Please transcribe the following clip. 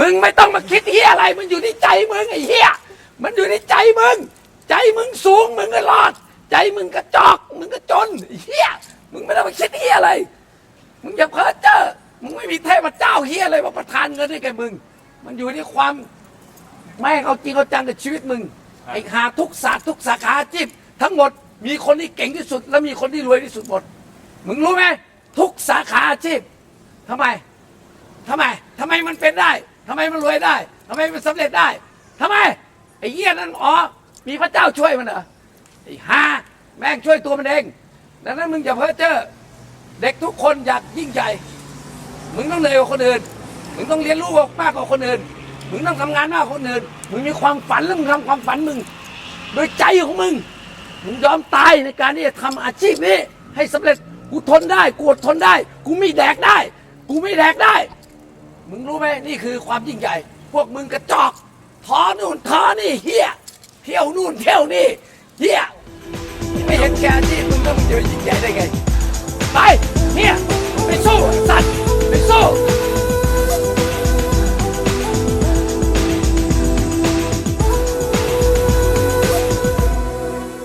มึงไม่ต้องมาคิดเฮียอะไร มันอยู่ที่ใจมึงไอ้เฮียมันอยู่ในใจมึง ใจมึงสูงมึงก็รอด ใจมึงก็จอกมึงก็จนไอ้เฮียมึงไม่ต้องมาคิดเฮียอะไร มึงอย่าเพ้อเจ้อมึงไม่มีเทพเจ้าเฮียอะไรมาประทานเงินให้แกมึง มันอยู่ที่ความไม่เขาจริงเขาจังกับชีวิตมึงไอ้หาทุกศาสตร์ทุกสาขาอาชีพทั้งหมดมีคนที่เก่งที่สุด และมีคนที่รวยที่สุดหมด มึงรู้ไหมทุกสาขาอาชีพทำไมทำไมทำไมมันเป็นได้ทำไมมันรวยได้ทำไมมันสำเร็จได้ทำไมไอ้เหี้ยนั่นอ๋อมีพระเจ้าช่วยมันเหรอไอ้ฮาแม่งช่วยตัวมันเองดังนั้นมึงอย่าเพ้อเจ้อเด็กทุกคนอยากยิ่งใหญ่ มึงต้องเหนื่อยกว่าคนอื่น มึงต้องเรียนรู้มากกว่าคนอื่น มึงต้องทำงานมากกว่าคนอื่น มึงมีความฝันแล้วมึงทำความฝันมึง โดยใจของมึง มึงยอมตายในการที่จะทำอาชีพนี้ให้สำเร็จ กูทนได้ กูอดทนได้ กูไม่แดกได้ กูไม่แดกได้ ไหมนี่คือความยิ่งใหญ่ พวกมึงกระจอกท้อนู่นท้อนี่เฮียเที่ยวนู่นเที่ยวนี่เฮียไม่เห็นแก่ที่มึงต้องเจอยิ่งใหญ่ได้ไง